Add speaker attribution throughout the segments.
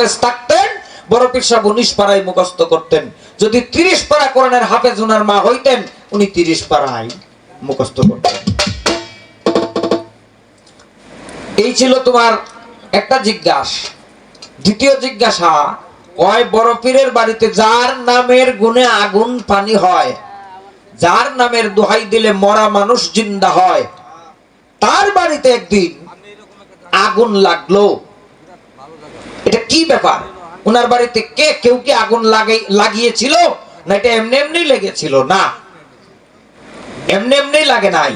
Speaker 1: হাফেজ থাকতেন, বড় পীর সাহেব উনিশ পাড়ায় মুখস্থ করতেন। যদি তিরিশ পাড়া কোরআনের হাফেজ উনার মা হইতেন, উনি তিরিশ পাড়ায় মুখস্থ করতেন। এই ছিল তোমার একটা জিজ্ঞাস। দ্বিতীয় জিজ্ঞাসা, কয় বড় পীরের বাড়িতে যার নামের গুণে আগুন পানি হয়? যার নামের দোহাই দিলে মরা মানুষ জিন্দা হয়? তার বাড়িতে একদিন আগুন লাগল। কি ব্যাপার? ওনার বাড়িতে কে, কেউ কি আগুন লাগিয়েছিল? না, এটা এমনি এমনি লেগেছিল? না। এমনি এমনি লাগে নাই।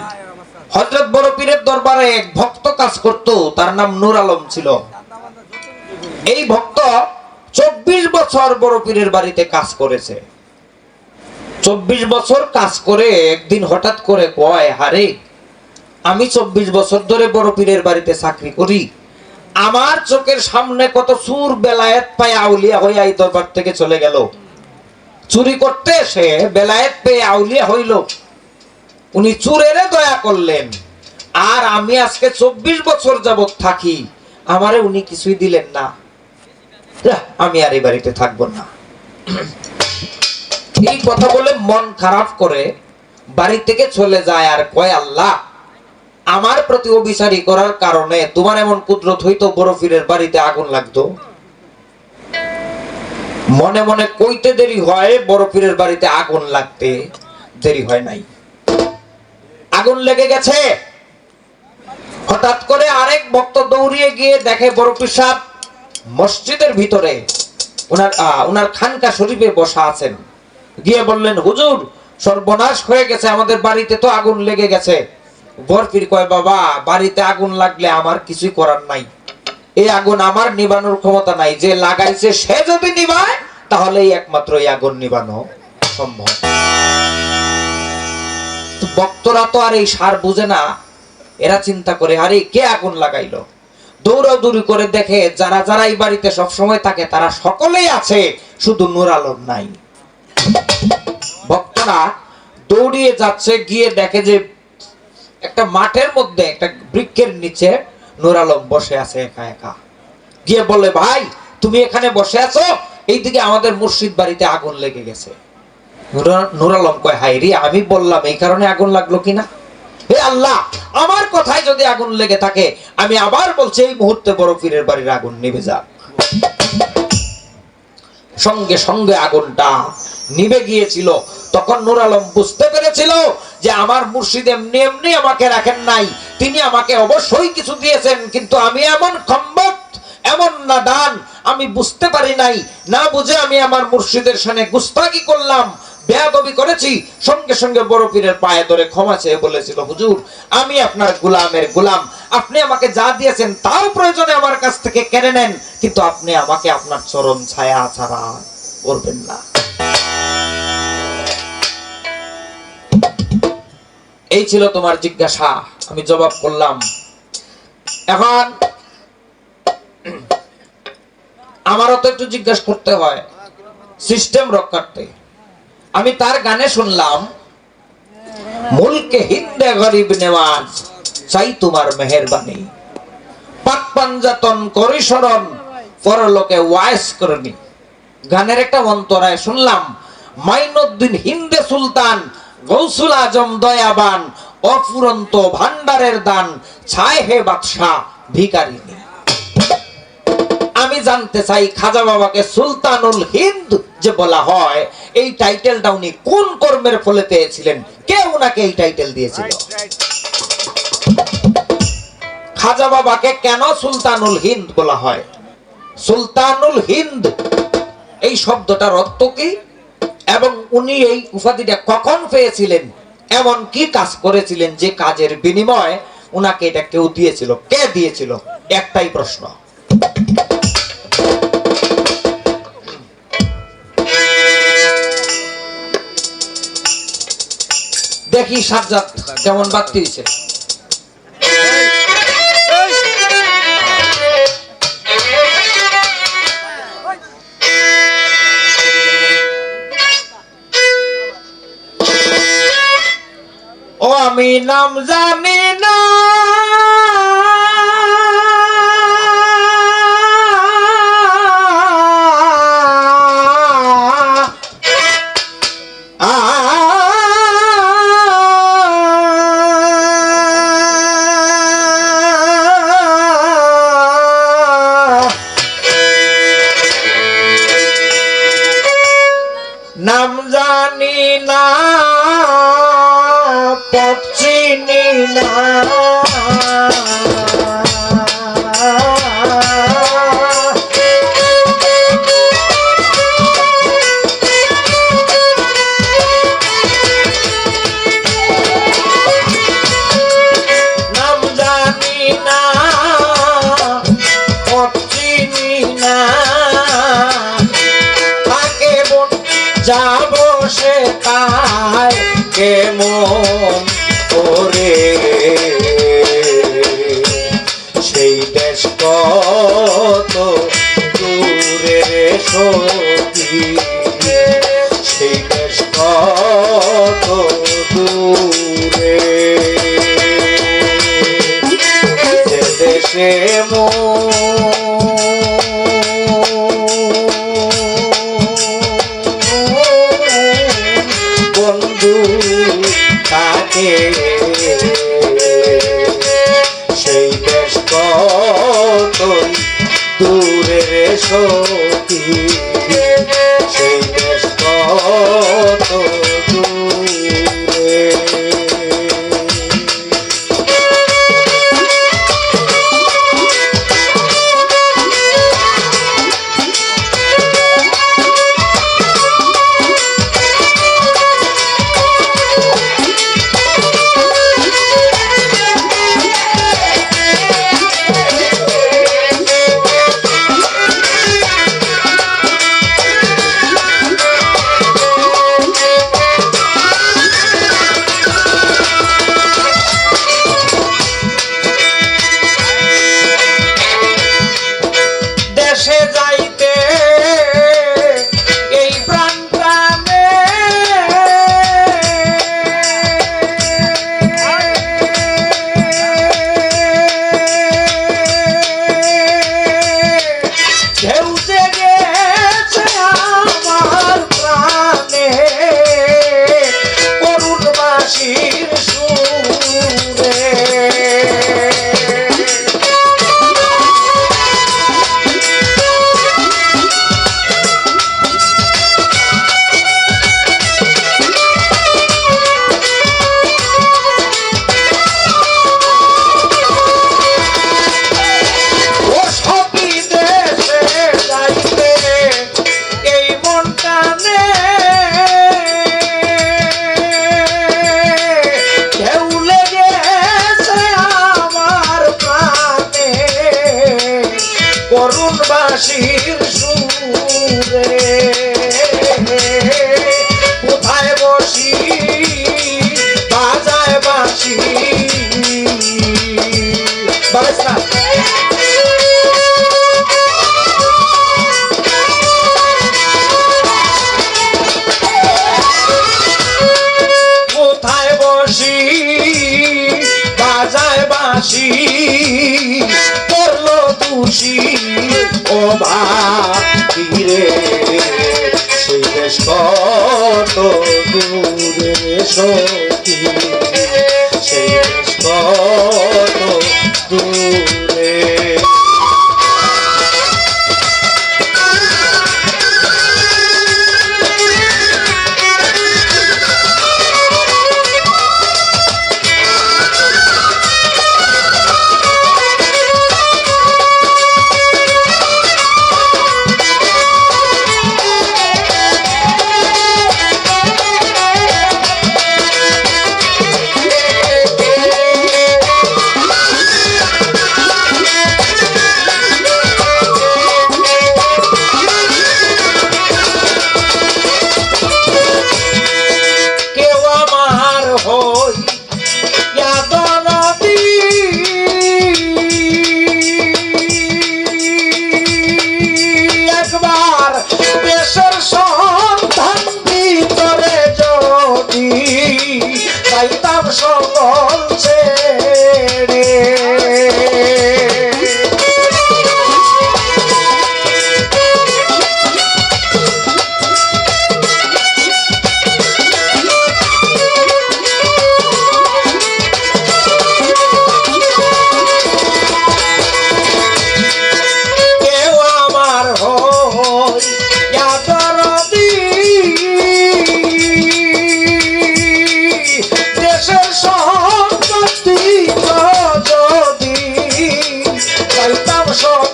Speaker 1: হজরত বড় পীরের দরবারে এক ভক্ত কাজ করত, তার নাম নূর আলম ছিল। এই ভক্ত চব্বিশ বছর বড় পীরের বাড়িতে কাজ করেছে। চব্বিশ বছর কাজ করে একদিন হঠাৎ করে কয়, হারে, আমি চব্বিশ বছর ধরে বড় পীরের বাড়িতে চাকরি করি। আমার চোখের সামনে কত সুর বেলায়েত পায় আউলিয়া হয়ে এই দরবার থেকে চলে গেল। চুরি করতে এসে বেলায়েত পেয়ে আউলিয়া হইল। উনি চুরেরে দয়া করলেন। আর আমি আজকে চব্বিশ বছর যাবৎ থাকি, আমারে উনি কিছুই দিলেন না। আমি আর এই বাড়িতে থাকব না। এই কথা বলে মন খারাপ করে বাড়ি থেকে চলে যায় আর কয় আল্লাহ আমার প্রতি অবিচারী করার কারণে তোমার এমন কুদরত হইতো বড় পীরের বাড়িতে আগুন লাগতো। মনে মনে কইতে দেরি হয় বড় পীরের বাড়িতে আগুন লাগতে। দেরি হয় নাই। আগুন লেগে গেছে। হঠাৎ করে আরেক ভক্ত দৌড়িয়ে গিয়ে দেখে বড় পীর সাহেব মসজিদের ভিতরে ওনার ওনার খানকা শরীফে বসা আছেন। গিয়ে বললেন, হুজুর, সর্বনাশ হয়ে গেছে, আমাদের বাড়িতে তো আগুন লেগে গেছে। বরফির কয়, বাবা, বাড়িতে আগুন লাগলে আমার কিছুই করার নাই। এই আগুন আমার নিবানোর ক্ষমতা নাই। যে লাগাইছে সে যদি নিবায় তাহলে একমাত্র এই আগুন নিবানো সম্ভব। তো ভক্তরা তো আর এই সার বুঝে না। এরা চিন্তা করে, আরে, কে আগুন লাগাইলো? দৌড়াদৌড়ি করে দেখে, যারা যারা এই বাড়িতে সবসময় থাকে, তারা সকলেই আছে, শুধু নূর আলম নাই। ভক্তরা দৌড়িয়ে যাচ্ছে, গিয়ে দেখে যে একটা মাঠের মধ্যে, একটা বৃক্ষের নিচে নূর আলম বসে আছে একা একা। গিয়ে বলে ভাই, তুমি এখানে বসে আছো? এইদিকে আমাদের মুর্শিদ বাড়িতে আগুন লেগে গেছে। নূর- আলম কয় হাই রে, আমি বললাম, এই কারণে আগুন লাগল কিনা হে আল্লাহ, আমার কথায় যদি আগুন লেগে থাকে, আমি আবার বলছি, এই মুহূর্তে বড় পীরের বাড়ির আগুন নিভে যাক। সঙ্গে সঙ্গে আগুনটা নিবে গিয়েছিল। তখন নূর আলম বুঝতে পেরেছিল যে আমার মুর্শিদ এমনি এমনি আমাকে রাখেন নাই। তিনি আমাকে অবশ্যই কিছু দিয়েছেন, কিন্তু আমি এমন খম্বত, এমন না দান আমি বুঝতে পারি নাই। না বুঝে আমি আমার মুর্শিদের সামনে গুস্তাকি করলাম। বেয়াদবি করেছি, সঙ্গে সঙ্গে বড় পীরের পায়ে ধরে ক্ষমা চেয়ে বলেছিল, হুজুর, আমি আপনার গোলামের গোলাম। আপনি আমাকে যা দিয়েছেন তাও প্রয়োজনে আমার কাছ থেকে কেড়ে নেন, কিন্তু আপনি আমাকে আপনার চরণ ছায়া ছাড়া করবেন না। এই ছিল তোমার জিজ্ঞাসা, আমি জবাব করলাম। এখন, আমারও তো একটু জিজ্ঞাসা করতে হয় সিস্টেম রক্ষার্থে। আমি তার গানে শুনলাম, মুলকে হিন্দে গরিব নেওয়াজ, চাই তোমার মেহেরবানি। পাক পাঞ্জাতন করি স্মরণ পরলোকে ওয়াইস করনি। গানের একটা অন্তরায় শুনলাম, মাইনুদ্দিন হিন্দে সুলতান, গৌসুল আজম দয়াবান, অফুরন্ত ভান্ডারের দান, ছায় হে বাদশাহ ভিকারিনী আমি জানতে চাই খাজা বাবাকে সুলতানুল হিন্দ যে বলা হয় এই টাইটেলটা উনি কোন কর্মের ফলে পেয়েছিলেন? কে উনাকে এই টাইটেল দিয়েছিল? খাজা বাবাকে কেন সুলতানুল হিন্দ বলা হয়? সুলতানুল হিন্দ এই শব্দটার অর্থ কি? এবং উনি এই উপাধিটা কখন পেয়েছিলেন? এমন কি কাজ করেছিলেন যে কাজের বিনিময়ে উনাকে এটা কেউ দিয়েছিল? কে দিয়েছিল? একটাই প্রশ্ন। দেখি সাজ্জাদ কেমন বাদ দিছে। ও আমি নাম জানি না। সখী সেই দেশ কত দূরে? যে দেশে মো বন্ধু তাকে করুণ বাসির সুরে। কোথায় বসি? বাজায় বাসি বাজনা কোথায় বসি? বাজায় বাসি Oh.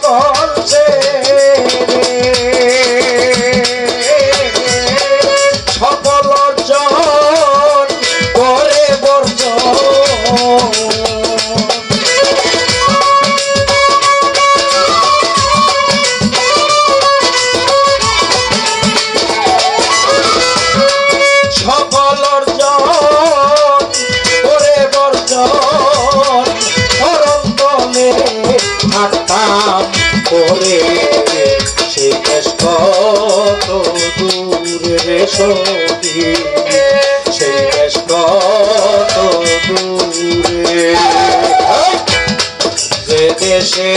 Speaker 1: বদল করে সে কেশ কত দূরে সতী। সে কেশ কত দূরে যে দেশে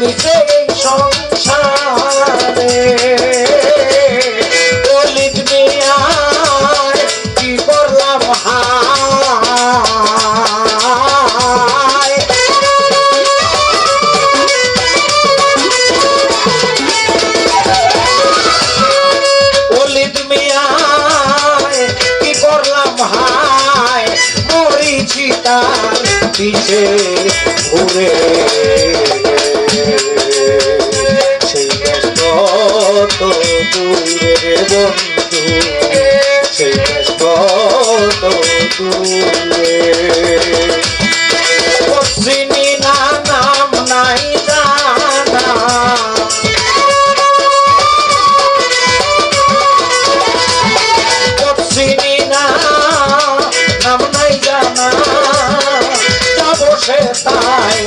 Speaker 1: এই সংসারে দলিত মিয়ায় কি করলাম অলিদ মিয়ায় কি করলাম হায়? মরিছি পিছে ঘুরে। দূরে বন্ধু সেই কত দূরে পশ্চিমী না নাম নাই জানা চিনি না নাম নাই জানা যাব সে তাই